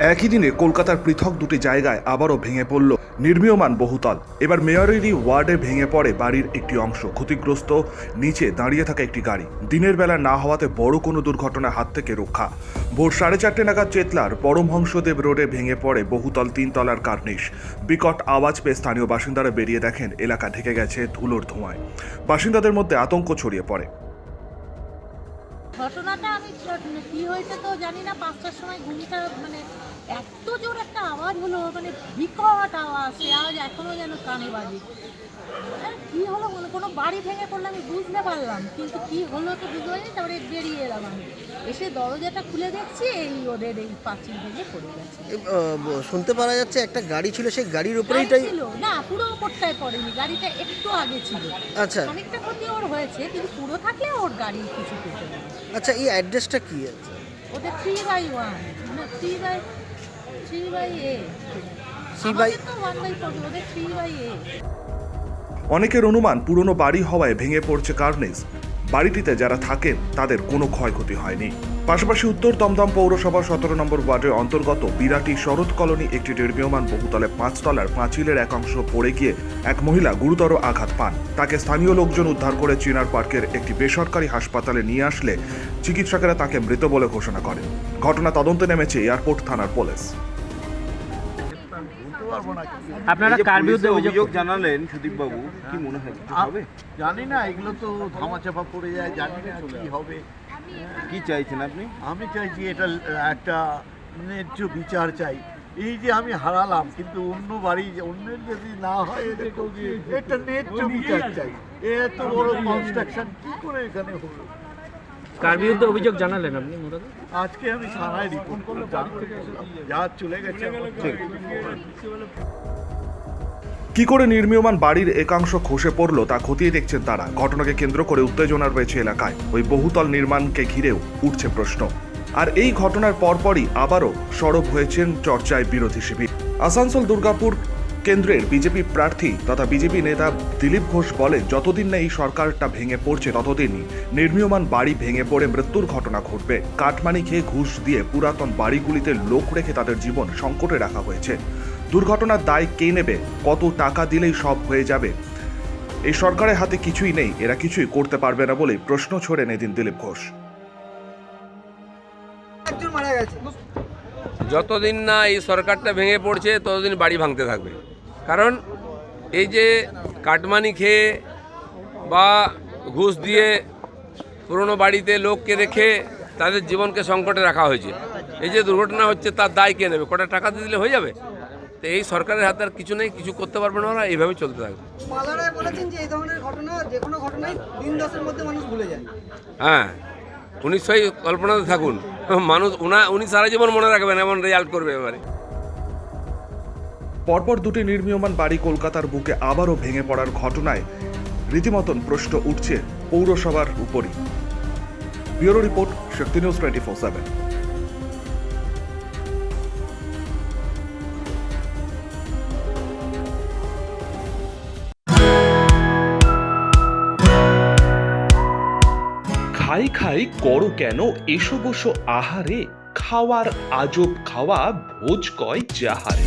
একই দিনে কলকাতার পৃথক দুটি জায়গায় আবারও ভেঙে পড়ল নির্মীয়মান বহুতল। এবার মেয়রেরই ওয়ার্ডে ভেঙে পড়ে বাড়ির একটি অংশ। ক্ষতিগ্রস্ত নিচে দাঁড়িয়ে থাকা একটি গাড়ি। দিনের বেলা না হওয়াতে বড় কোনো দুর্ঘটনার হাত থেকে রক্ষা। ভোর সাড়ে চারটে নাগাদ চেতলার পরমহংসদেব রোডে ভেঙে পড়ে বহুতল তিনতলার কার্নিশ। বিকট আওয়াজ পেয়ে স্থানীয় বাসিন্দারা বেরিয়ে দেখেন এলাকা ঢেকে গেছে ধুলোর ধোঁয়ায়। বাসিন্দাদের মধ্যে আতঙ্ক ছড়িয়ে পড়ে। ঘটনাটা আমি কি হয়েছে তো জানি না, পাঁচটার সময় ঘুমটা মানে এত জোর একটা আওয়াজ হলো মানে বিকট আওয়াজ সে আওয়াজ এখনও যেন কানে বাজে। কি হলো বলো? কোনো বাড়ি ভেঙে পড়লে আমি বুঝতে পারলাম কিন্তু কি হলো তো বুঝতে পারিনি তারপরে বেরিয়ে এলাম আমি। এসে দরজাটা খুলে দেখছি এই ওদের এই পাঁচিল ভেঙে পড়ে গেছে। শুনতে পারা যাচ্ছে একটা গাড়ি ছিল সেই গাড়ির উপরেই তাই ছিল না পুরো ওপরটায় পড়েনি গাড়িটা একটু আগে ছিল। আচ্ছা। অনেকটা ক্ষতি ওর হয়েছে কিন্তু পুরো থাকলে ওর গাড়ি কিছু পেতে আচ্ছা এই অ্যাড্রেসটা কি আছে? ওদের three by one three by three by A. Three by- one by four ওদের থ্রি বাই এ। অনেকের অনুমান পুরনো বাড়ি হওয়ায় ভেঙে পড়ছে কার্নেজ বাড়িটিতে যারা থাকেন তাদের কোনো ক্ষয়ক্ষতি হয়নি। পাশাপাশি উত্তর দমদম পৌরসভার সতেরো নম্বর ওয়ার্ডের অন্তর্গত বিরাটি শরৎ কলোনি একটি নির্মীয়মান বহুতলে পাঁচতলার পাঁচিলের একাংশ পড়ে গিয়ে এক মহিলা গুরুতর আঘাত পান। তাকে স্থানীয় লোকজন উদ্ধার করে চিনার পার্কের একটি বেসরকারি হাসপাতালে নিয়ে আসলে চিকিৎসকেরা তাকে মৃত বলে ঘোষণা করেন। ঘটনা তদন্তে নেমেছে এয়ারপোর্ট থানার পুলিশ। আপনারা কার বিরুদ্ধে অভিযোগ জানালেন সুদীপ বাবু কি মনে হয়? কিছু হবে? জানি না এগুলো তো ধামাচাপা পড়ে যায় জানি না কি হবে। কি চাইছেন আপনি? আমি চাইছি এটা একটা ন্যায্য বিচার চাই। এই যে আমি হারালাম কিন্তু অন্য বাড়ি অন্যের যদি না হয় এটা ন্যায্য বিচার চাই। এত বড় কনস্ট্রাকশন কি করে এখানে হলো? কার বিরুদ্ধে অভিযোগ জানালেন আপনি মুরাদ আজকে আমি থানায় রিপোর্ট করলাম। যা চলে গেছে। কি করে নির্মীয়মান বাড়ির একাংশ খসে পড়ল তা খতিয়ে দেখছেন তারা। ঘটনাকে কেন্দ্র করে উত্তেজনা রয়েছে এলাকায়। ওই বহুতল নির্মাণকে ঘিরেও উঠছে প্রশ্ন। আর এই ঘটনার পরপরই আবারও সরব হয়েছেন চর্চায় বিরোধী শিবির। আসানসোল দুর্গাপুর কেন্দ্রের বিজেপি প্রার্থী তথা বিজেপি নেতা দিলীপ ঘোষ বলেন, যতদিন না এই সরকারটা ভেঙে পড়ছে, ততদিনই নির্মীয়মান বাড়ি ভেঙে পড়ে মৃত্যুর ঘটনা ঘটবে। কাটমানি খেয়ে ঘুষ দিয়ে পুরাতন বাড়িগুলিতে লোক রেখে তাদের জীবন সংকটে রাখা হয়েছে। দুর্ঘটনার দায় কে নেবে? কত টাকা দিলেই সব হয়ে যাবে? এই সরকারের হাতে কিছুই নেই, এরা কিছুই করতে পারবে না বলে প্রশ্ন ছোড়েন এদিন দিলীপ ঘোষ। যতদিন না এই সরকারটা ভেঙে পড়ছে, ততদিন বাড়ি ভাঙতে থাকবে। কারণ এই যে কাটমানি খেয়ে বা ঘুষ দিয়ে পুরনো বাড়িতে লোককে রেখে তাদের জীবনকে সংকটে রাখা হয়েছে। এই যে দুর্ঘটনা হচ্ছে তার দায় কে নেবে? কটা টাকা দিয়ে দিলে হয়ে যাবে? তো এই সরকারের হাতে আর কিছু নেই কিছু করতে পারবে না ওরা এইভাবে চলতে থাকবে। হ্যাঁ উনি সেই কল্পনাতে থাকুন। মানুষ উনি সারা জীবন মনে রাখবেন এমন রেজাল্ট করবে এবারে। পরপর দুটি নির্মীয়মান বাড়ি কলকাতার বুকে আবারও ভেঙে পড়ার ঘটনায় রীতিমতন প্রশ্ন উঠছে পৌরসভার উপরই। Bureau report, Shakti news twenty four seven. খাই খাই করো কেন? এসো বসো আহারে, খাওয়ার আজব খাওয়া, ভোজ কয় যাহারে।